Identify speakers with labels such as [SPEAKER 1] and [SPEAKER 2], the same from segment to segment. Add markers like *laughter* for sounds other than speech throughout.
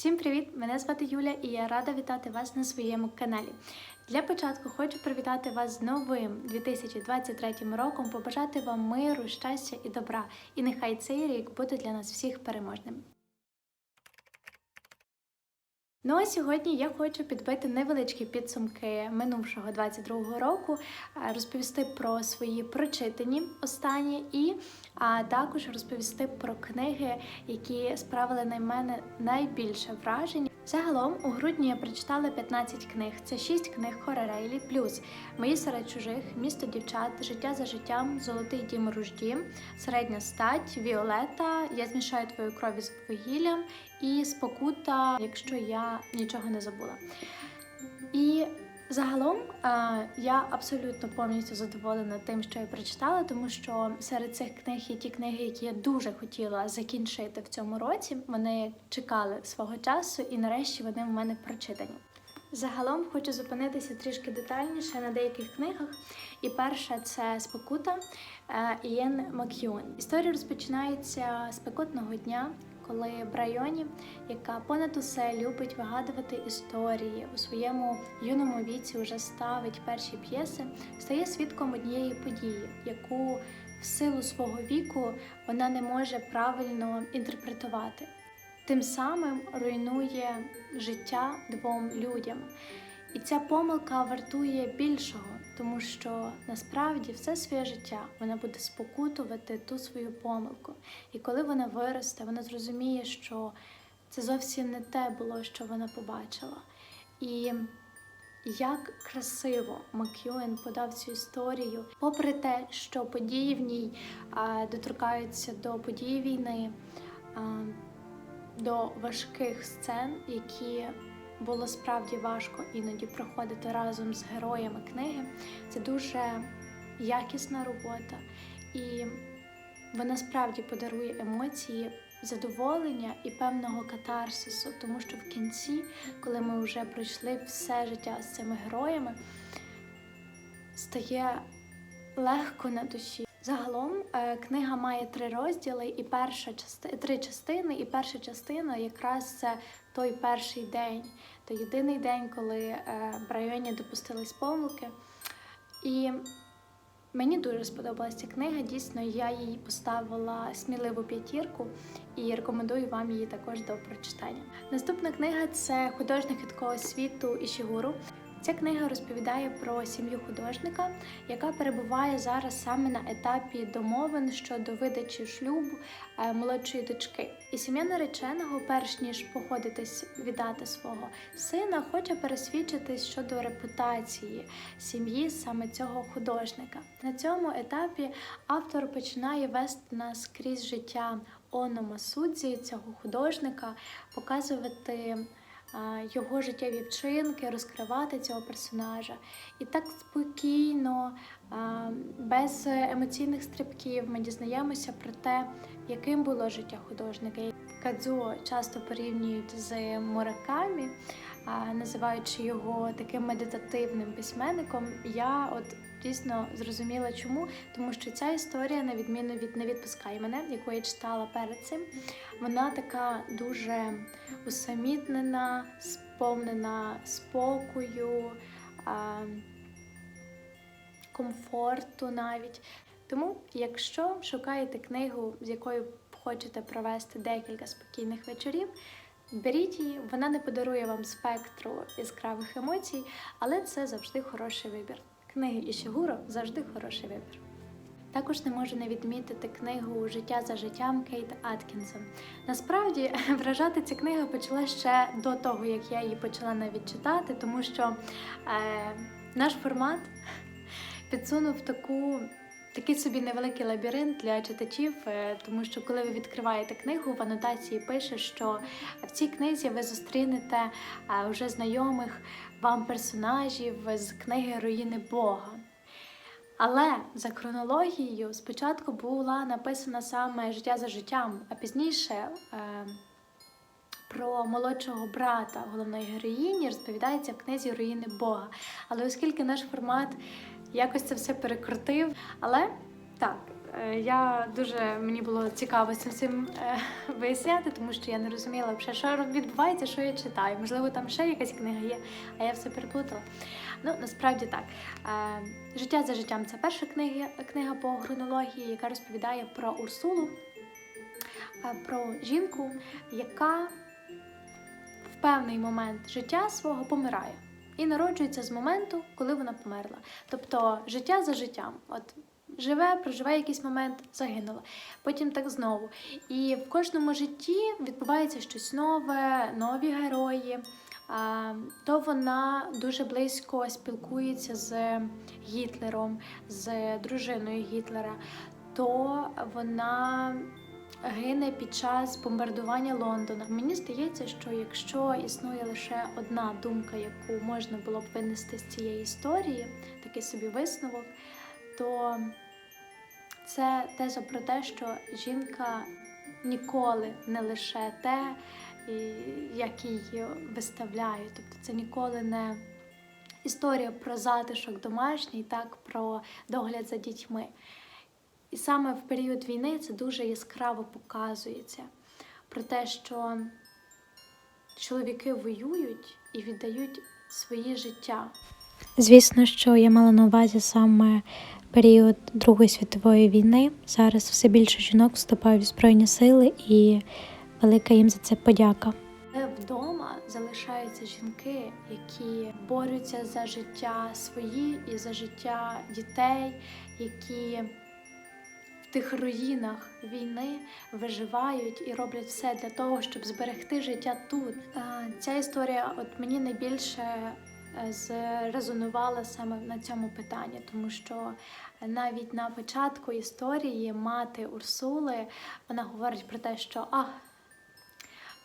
[SPEAKER 1] Всім привіт! Мене звати Юля і я рада вітати вас на своєму каналі. Для початку хочу привітати вас з новим 2023 роком, побажати вам миру, щастя і добра. І нехай цей рік буде для нас всіх переможним. Ну а сьогодні я хочу підбити невеличкі підсумки минувшого 22-го року, розповісти про свої прочитані останні і а також розповісти про книги, які справили на мене найбільше вражень. Загалом у грудні я прочитала 15 книг. Це 6 книг Хоререйлі, плюс Мої серед чужих, місто дівчат, життя за життям, Золотий дім ружді, середня стать, Віолета, Я змішаю твою кров із вугіллям і спокута, якщо я нічого не забула. І загалом е, я абсолютно повністю задоволена тим, що я прочитала, тому що серед цих книг є ті книги, які я дуже хотіла закінчити в цьому році. Вони чекали свого часу, і нарешті вони в мене прочитані. Загалом хочу зупинитися трішки детальніше на деяких книгах. І перша це Спокута Ієн Мак'юн. Історія розпочинається з спекотного дня, коли Брайоні, яка понад усе любить вигадувати історії у своєму юному віці, вже ставить перші п'єси, стає свідком однієї події, яку в силу свого віку вона не може правильно інтерпретувати. Тим самим руйнує життя двом людям. І ця помилка вартує більшого, тому що насправді все своє життя вона буде спокутувати ту свою помилку. І коли вона виросте, вона зрозуміє, що це зовсім не те було, що вона побачила. І як красиво Мак'юен подав цю історію, попри те, що події в ній доторкаються до події війни, до важких сцен, які було справді важко іноді проходити разом з героями книги. Це дуже якісна робота, і вона справді подарує емоції, задоволення і певного катарсису, тому що в кінці, коли ми вже пройшли все життя з цими героями, стає легко на душі. Загалом е, книга має три розділи, і перша части... три частини, і перша частина якраз це той перший день, той єдиний день, коли е, Брайоні допустились помилки. І мені дуже сподобалася книга. Дійсно, я їй поставила сміливу п'ятірку і рекомендую вам її також до прочитання. Наступна книга це художник рідкого світу Ішігуру. Ця книга розповідає про сім'ю художника, яка перебуває зараз саме на етапі домовин щодо видачі шлюбу е, молодшої дочки. І сім'я нареченого, перш ніж походитись віддати свого сина, хоче пересвідчитись щодо репутації сім'ї саме цього художника. На цьому етапі автор починає вести нас крізь життя Оно Масудзі, цього художника, показувати його життєві вчинки, розкривати цього персонажа. І так спокійно, без емоційних стрибків ми дізнаємося про те, яким було життя художника. Кадзуо часто порівнюють з Муракамі, називаючи його таким медитативним письменником. Я от дійсно зрозуміла, чому, тому що ця історія, на відміну від не відпускай мене, яку я читала перед цим, вона така дуже усамітнена, сповнена спокою, комфорту навіть. Тому, якщо шукаєте книгу, з якою хочете провести декілька спокійних вечорів, беріть її, вона не подарує вам спектру яскравих емоцій, але це завжди хороший вибір. Книги Ішігуро завжди хороший вибір. Також не можу не відмітити книгу Життя за життям Кейт Аткінсон. Насправді *laughs* вражати ця книга почала ще до того, як я її почала навіть читати, тому що е, наш формат *laughs* підсунув таку. Такий собі невеликий лабіринт для читачів, е, тому що коли ви відкриваєте книгу, в анотації пише, що в цій книзі ви зустрінете е, вже знайомих вам персонажів з книги Руїни Бога. Але за хронологією спочатку була написана саме життя за життям, а пізніше е, про молодшого брата головної героїні розповідається в книзі Руїни Бога. Але оскільки наш формат якось це все перекрутив, але так, Я дуже мені було цікаво цим всім е, *laughs* виясняти, тому що я не розуміла, що відбувається, що я читаю. Можливо, там ще якась книга є, а я все переплутала. Ну, насправді так. Е, Життя за життям це перша книга, книга по хронології, яка розповідає про Урсулу, е, про жінку, яка в певний момент життя свого помирає і народжується з моменту, коли вона померла. Тобто життя за життям. От живе, проживе якийсь момент, загинула. Потім так знову. І в кожному житті відбувається щось нове, нові герої. То вона дуже близько спілкується з Гітлером, з дружиною Гітлера, то вона гине під час бомбардування Лондона. Мені здається, що якщо існує лише одна думка, яку можна було б винести з цієї історії, такий собі висновок, то це теза про те, що жінка ніколи не лише те, як її виставляють. Тобто це ніколи не історія про затишок домашній, так про догляд за дітьми. І саме в період війни це дуже яскраво показується про те, що чоловіки воюють і віддають свої життя.
[SPEAKER 2] Звісно, що я мала на увазі саме період Другої світової війни. Зараз все більше жінок вступають в Збройні сили, і велика їм за це подяка.
[SPEAKER 1] Вдома залишаються жінки, які борються за життя свої і за життя дітей, які в тих руїнах війни виживають і роблять все для того, щоб зберегти життя тут. Е, Ця історія, от мені найбільше зрезонувала саме на цьому питанні, тому що навіть на початку історії мати Урсули вона говорить про те, що а.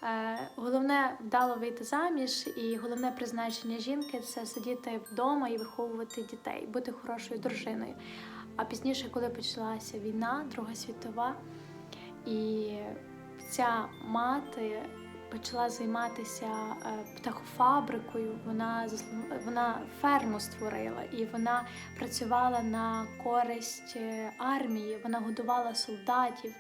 [SPEAKER 1] Е, Головне вдало вийти заміж, і головне призначення жінки це сидіти вдома і виховувати дітей, бути хорошою дружиною. А пізніше, коли почалася війна, Друга світова, і ця мати почала займатися е, птахофабрикою, вона вона ферму створила і вона працювала на користь е, армії, вона годувала солдатів.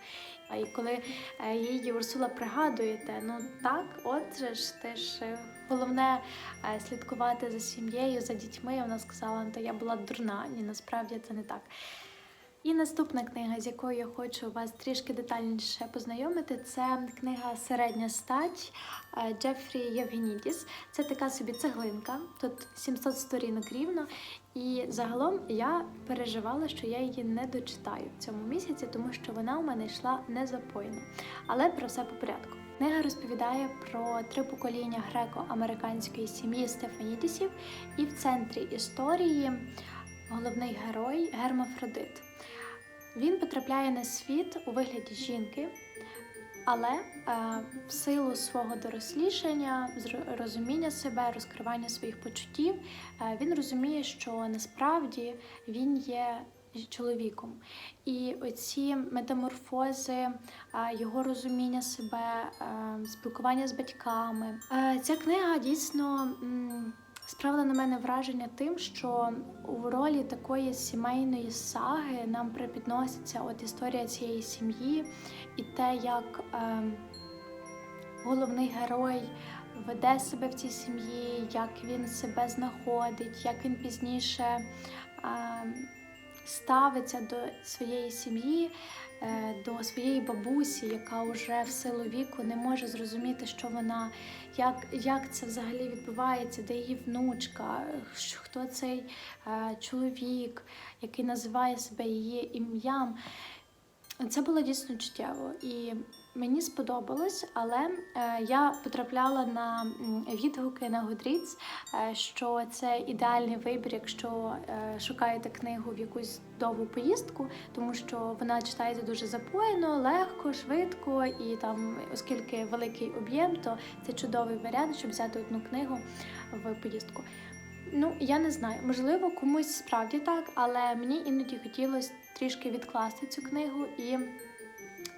[SPEAKER 1] І коли е, її Урсула пригадуєте, ну так, от же ж теж головне слідкувати за сім'єю, за дітьми. Вона сказала, «Ну, та я була дурна. Ні, насправді це не так. І наступна книга, з якою я хочу вас трішки детальніше познайомити, це книга Середня стать е, Джефрі Євгенідіс. Це така собі цеглинка, тут 700 сторінок рівно. І загалом я переживала, що я її не дочитаю в цьому місяці, тому що вона у мене йшла незапойно. Але про все по порядку. Книга розповідає про три покоління греко-американської сім'ї Стефанідісів, і в центрі історії головний герой Гермафродит. Він потрапляє на світ у вигляді жінки, але е, в силу свого дорослішання, розуміння себе, розкривання своїх почуттів, е, він розуміє, що насправді він є чоловіком. І оці метаморфози, е, його розуміння себе, е, спілкування з батьками. Е, Ця книга дійсно. Справила на мене враження тим, що у ролі такої сімейної саги нам припідноситься от історія цієї сім'ї і те, як е, головний герой веде себе в цій сім'ї, як він себе знаходить, як він пізніше е, ставиться до своєї сім'ї, е, до своєї бабусі, яка вже в силу віку не може зрозуміти, що вона, як, як це взагалі відбувається, де її внучка, хто цей е, чоловік, який називає себе її ім'ям. Це було дійсно чуттєво і мені сподобалось, але е, я потрапляла на відгуки на Goodreads, е, що це ідеальний вибір, якщо е, шукаєте книгу в якусь довгу поїздку, тому що вона читається дуже запоєно, легко, швидко, і там, оскільки великий об'єм, то це чудовий варіант, щоб взяти одну книгу в поїздку. Ну, я не знаю, можливо, комусь справді так, але мені іноді хотілося трішки відкласти цю книгу і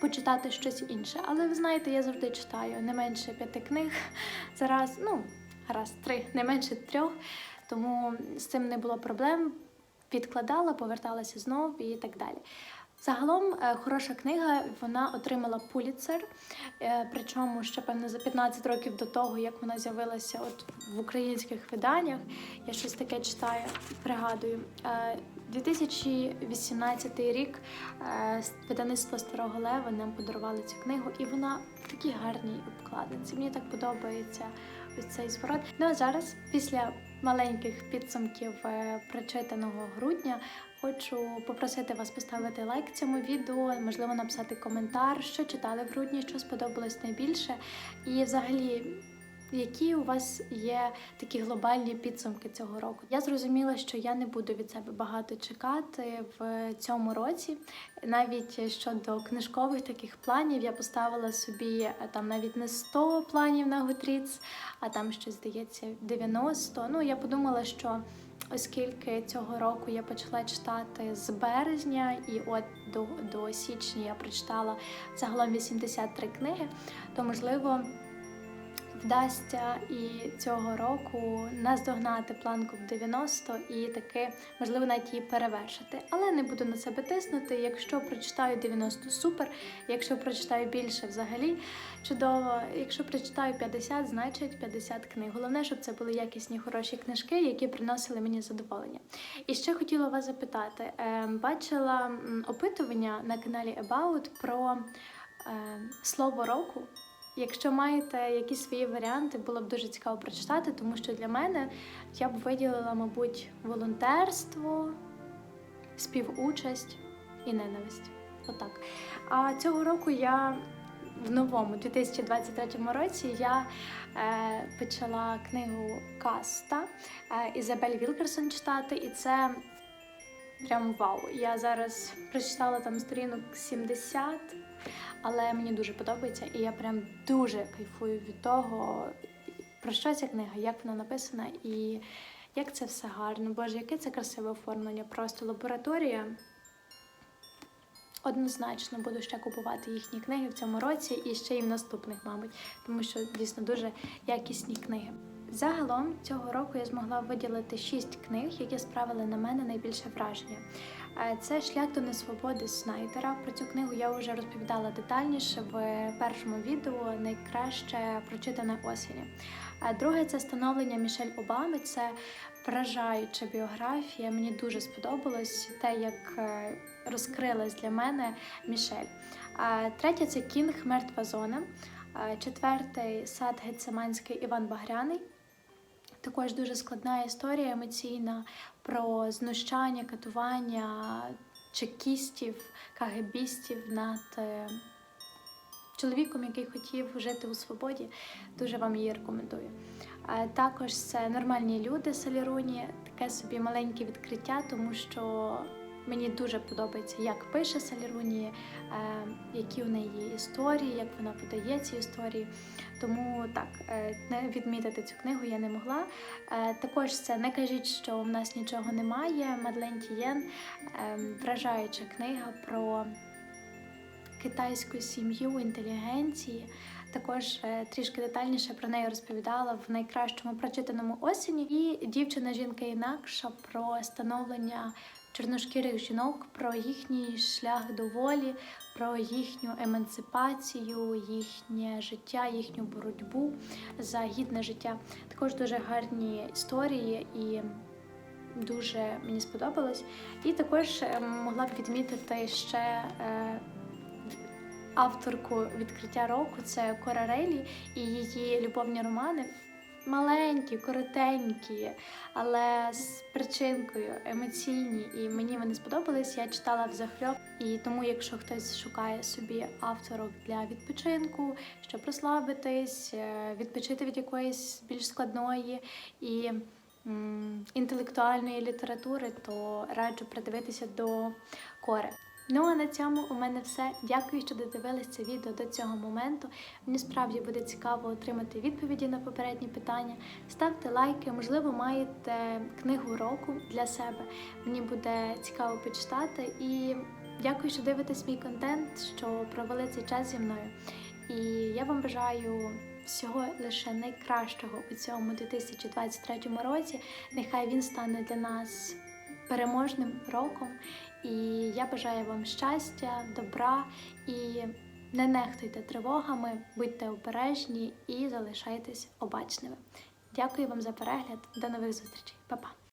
[SPEAKER 1] почитати щось інше. Але ви знаєте, я завжди читаю не менше п'яти книг зараз, ну, раз, три, не менше трьох, тому з цим не було проблем. Відкладала, поверталася знов і так далі. Загалом е, хороша книга, вона отримала Пуліцер, е, причому ще певно за 15 років до того, як вона з'явилася от в українських виданнях. Я щось таке читаю, пригадую. Е, 2018 рік е, видавництво Старого Лева нам подарували цю книгу, і вона в такій гарній обкладинці. Мені так подобається ось цей зворот. Ну а зараз, після маленьких підсумків е, прочитаного грудня, хочу попросити вас поставити лайк цьому відео, можливо, написати коментар, що читали в грудні, що сподобалось найбільше, і взагалі. Які у вас є такі глобальні підсумки цього року? Я зрозуміла, що я не буду від себе багато чекати в цьому році. Навіть щодо книжкових таких планів я поставила собі е, там навіть не 100 планів на Goodreads, а там щось здається 90. Ну я подумала, що оскільки цього року я почала читати з березня, і от до, до січня я прочитала загалом 83 книги, то можливо вдасться і цього року наздогнати планку в 90 і таки можливо навіть її перевершити. Але не буду на себе тиснути. Якщо прочитаю 90 супер. Якщо прочитаю більше, взагалі чудово. Якщо прочитаю 50, значить 50 книг. Головне, щоб це були якісні хороші книжки, які приносили мені задоволення. І ще хотіла вас запитати: е, бачила опитування на каналі About про е, слово року. Якщо маєте якісь свої варіанти, було б дуже цікаво прочитати, тому що для мене я б виділила, мабуть, волонтерство, співучасть і ненависть. Отак. А цього року я в новому 2023 році я е, почала книгу Каста е, Ізабель Вілкерсон читати, і це прям вау. Я зараз прочитала там сторінок 70 але мені дуже подобається, і я прям дуже кайфую від того, про що ця книга, як вона написана, і як це все гарно. Боже, яке це красиве оформлення, просто лабораторія. Однозначно буду ще купувати їхні книги в цьому році і ще й в наступних, мабуть, тому що дійсно дуже якісні книги. Загалом цього року я змогла виділити шість книг, які справили на мене найбільше враження. Е, Це шлях до несвободи Снайдера. Про цю книгу я вже розповідала детальніше в першому відео найкраще прочитане осені. А Друге це становлення Мішель Обами. Це вражаюча біографія. Мені дуже сподобалось те, як е, розкрилась для мене Мішель. А Третє це Кінг Мертва зона. Четвертий сад Гецеманський Іван Багряний. Також дуже складна історія емоційна про знущання, катування чекістів, кагебістів над е, чоловіком, який хотів жити у свободі. Дуже вам її рекомендую. Також це нормальні люди Саліруні, таке собі маленьке відкриття, тому що мені дуже подобається, як пише Саліруні, е, які у неї історії, як вона подає ці історії. Тому так, е, не відмітити цю книгу я не могла. Е, Також це не кажіть, що в нас нічого немає. Мадлен Тієн вражаюча книга про китайську сім'ю інтелігенції. Також трішки детальніше про неї розповідала в найкращому прочитаному осені. І дівчина жінка інакша про становлення чорношкірих жінок, про їхній шлях до волі, про їхню емансипацію, їхнє життя, їхню боротьбу за гідне життя. Також дуже гарні історії і. Дуже мені сподобалось. І також е, могла б відмітити ще е, авторку відкриття року це Кора Рейлі і її любовні романи. Маленькі, коротенькі, але з причинкою емоційні, і мені вони сподобались. Я читала взахльоб, і тому, якщо хтось шукає собі авторок для відпочинку, щоб розслабитись, е, відпочити від якоїсь більш складної і інтелектуальної літератури, то раджу придивитися до кори. Ну а на цьому у мене все. Дякую, що додивились це відео до цього моменту. Мені справді буде цікаво отримати відповіді на попередні питання. Ставте лайки, можливо, маєте книгу року для себе. Мені буде цікаво почитати. І дякую, що дивитесь мій контент, що провели цей час зі мною. І я вам бажаю всього лише найкращого у цьому 2023 році. Нехай він стане для нас переможним роком. І я бажаю вам щастя, добра і не нехтуйте тривогами, будьте обережні і залишайтесь обачними. Дякую вам за перегляд. До нових зустрічей. Па-па!